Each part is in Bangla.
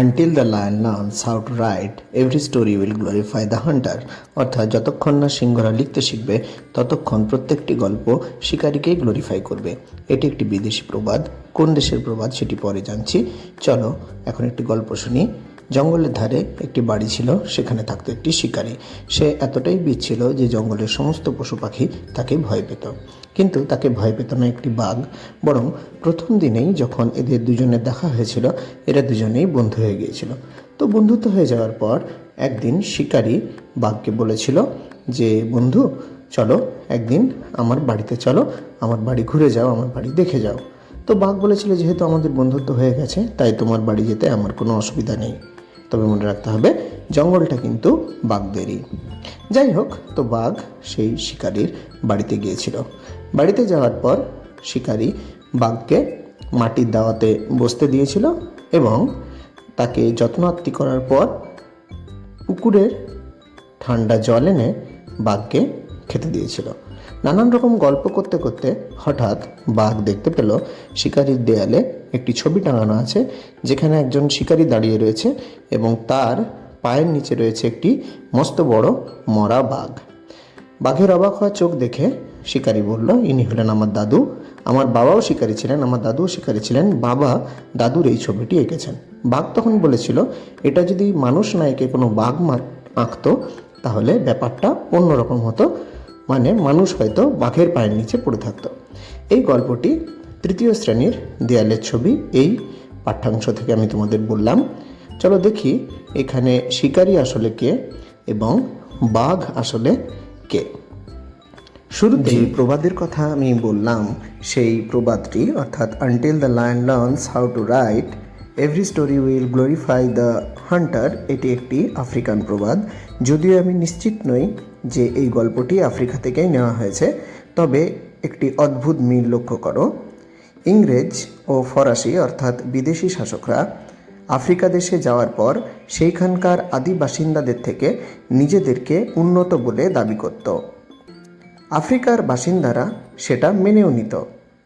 Until the lion learns how to write every story will glorify the hunter অর্থাৎ যতক্ষণ না সিংহরা লিখতে শিখবে, ততক্ষণ প্রত্যেকটি গল্প শিকারীকেই গ্লোরিফাই করবে। এটি একটি বিদেশি প্রবাদ। কোন দেশের প্রবাদ সেটি পরে জানছি। চলো, এখন একটি গল্প শুনি। জঙ্গলের ধারে একটি বাড়ি ছিল, সেখানে থাকতো একটি শিকারী। সে এতটাই বিচ ছিল যে জঙ্গলের সমস্ত পশু পাখি তাকে ভয় পেত। কিন্তু তাকে ভয় পেত না একটি বাঘ, বরং প্রথম দিনেই যখন এদের দুজনের দেখা হয়েছিল, এরা দুজনেই বন্ধু হয়ে গিয়েছিল। তো বন্ধুত্ব হয়ে যাওয়ার পর একদিন শিকারী বাঘকে বলেছিল যে, বন্ধু, চলো একদিন আমার বাড়িতে চলো, আমার বাড়ি ঘুরে যাও, আমার বাড়ি দেখে যাও। তো বাঘ বলেছিল, যেহেতু আমাদের বন্ধুত্ব হয়ে গেছে, তাই তোমার বাড়ি যেতে আমার কোনো অসুবিধা নেই। তবে মনে রাখতে হবে, জঙ্গলটা কিন্তু বাঘদেরই। যাই হোক, তো বাঘ সেই শিকারীর বাড়িতে গিয়েছিল। বাড়িতে যাওয়ার পর শিকারী বাঘকে মাটির দাওয়াতে বসতে দিয়েছিল এবং তাকে যত্নাত্তি করার পর পুকুরের ঠান্ডা জল এনে বাঘকে খেতে দিয়েছিল। নানান রকম গল্প করতে করতে হঠাৎ বাঘ দেখতে পেল শিকারির দেয়ালে একটি ছবি টাঙানো আছে, যেখানে একজন শিকারী দাঁড়িয়ে রয়েছে এবং তার পায়ের নিচে রয়েছে একটি মস্ত বড় মরা বাঘ। বাঘের অবাক হওয়া চোখ দেখে শিকারী বলল, ইনি হলেন আমার দাদু। আমার বাবাও শিকারী ছিলেন, আমার দাদুও শিকারী ছিলেন। বাবা দাদুর এই ছবিটি এঁকেছেন। বাঘ তখন বলেছিল, এটা যদি মানুষ না এঁকে কোনো বাঘ আঁকতো তাহলে ব্যাপারটা অন্যরকম হতো। মানে মানুষ হয়তো বাঘের পায়ের নিচে পড়ে থাকতো। এই গল্পটি তৃতীয় শ্রেণির দেয়ালের ছবি, এই পাঠ্যাংশ থেকে আমি তোমাদের বললাম। চলো দেখি এখানে শিকারী আসলে কে এবং বাঘ আসলে কে। শুরুতে প্রবাদের কথা আমি বললাম, সেই প্রবাদটি, অর্থাৎ until the lion learns how to write every story will glorify the hunter এটি একটি আফ্রিকান প্রবাদ। যদিও আমি নিশ্চিত নই যে এই গল্পটি আফ্রিকা থেকেই নেওয়া হয়েছে। তবে একটি অদ্ভুত মিল লক্ষ্য করো। ইংরেজ ও ফরাসি, অর্থাৎ বিদেশি শাসকরা আফ্রিকা দেশে যাওয়ার পর সেইখানকার আদি বাসিন্দাদের থেকে নিজেদেরকে উন্নত বলে দাবি করত। আফ্রিকার বাসিন্দারা সেটা মেনেও নিত।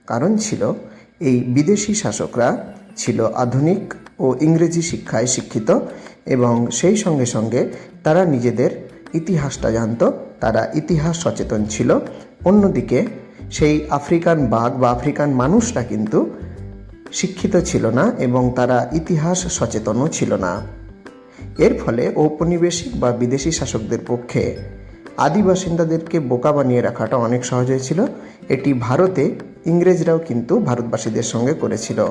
কারণ ছিল, এই বিদেশি শাসকরা ছিল আধুনিক ও ইংরেজি শিক্ষায় শিক্ষিত এবং সেই সঙ্গে সঙ্গে তারা নিজেদের ইতিহাসটা জানত, তারা ইতিহাস সচেতন ছিল। অন্যদিকে সেই আফ্রিকান বাঘ বা আফ্রিকান মানুষরা কিন্তু শিক্ষিত ছিল না এবং তারা ইতিহাস সচেতনও ছিল না। এর ফলে ঔপনিবেশিক বা বিদেশি শাসকদের পক্ষে আদি বাসিন্দাদেরকে বোকা বানিয়ে রাখাটা অনেক সহজ হয়েছিল। এটি ভারতে ইংরেজরাও কিন্তু ভারতবাসীদের সঙ্গে করেছিল।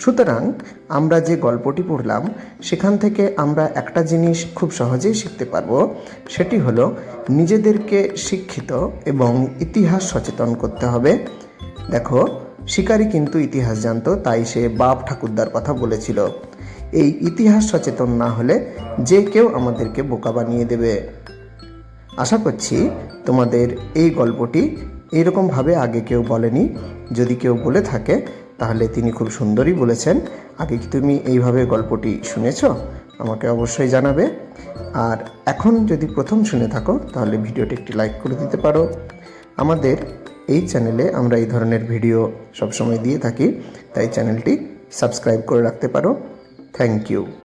সুতরাং আমরা যে গল্পটি পড়লাম, সেখান থেকে আমরা একটা জিনিস খুব সহজেই শিখতে পারব। সেটি হলো, নিজেদেরকে শিক্ষিত এবং ইতিহাস সচেতন করতে হবে। দেখো, শিকারী কিন্তু ইতিহাস জানতো, তাই সে বাপ ঠাকুরদার কথা বলেছিল। এই ইতিহাস সচেতন না হলে যে কেউ আমাদেরকে বোকা বানিয়ে দেবে। আশা করছি তোমাদের এই গল্পটি এইরকমভাবে আগে কেউ বলেনি। যদি কেউ বলে থাকে তাহলে তিনি খুব সুন্দরই বলেছেন। আগে কি তুমি এইভাবে গল্পটি শুনেছ? আমাকে অবশ্যই জানাবে। আর এখন যদি প্রথম শুনে থাকো, তাহলে ভিডিওটি একটি লাইক করে দিতে পারো। আমাদের এই চ্যানেলে আমরা এই ধরনের ভিডিও সবসময় দিয়ে থাকি, তাই চ্যানেলটি সাবস্ক্রাইব করে রাখতে পারো। Thank you.